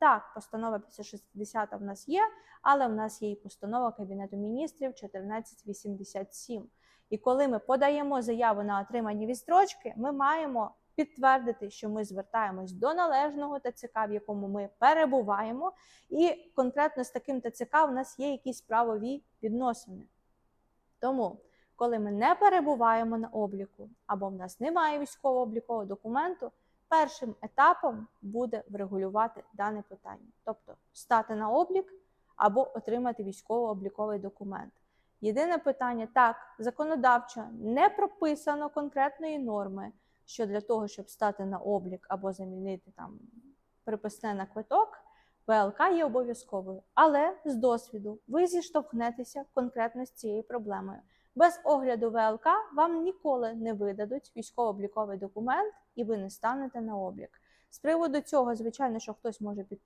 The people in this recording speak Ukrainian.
Так, постанова 560 в нас є, але в нас є і постанова Кабінету міністрів 1487. І коли ми подаємо заяву на отримання відстрочки, ми маємо підтвердити, що ми звертаємось до належного ТЦК, в якому ми перебуваємо, і конкретно з таким ТЦК в нас є якісь правові відносини. Тому, коли ми не перебуваємо на обліку або в нас немає військово-облікового документу, першим етапом буде врегулювати дане питання, тобто стати на облік або отримати військово-обліковий документ. Єдине питання так, законодавчо не прописано конкретної норми, що для того, щоб стати на облік або замінити там приписне на квиток, ВЛК є обов'язковою. Але з досвіду ви зіштовхнетеся конкретно з цією проблемою. Без огляду ВЛК вам ніколи не видадуть військово-обліковий документ, і ви не станете на облік. З приводу цього, звичайно, що хтось може піти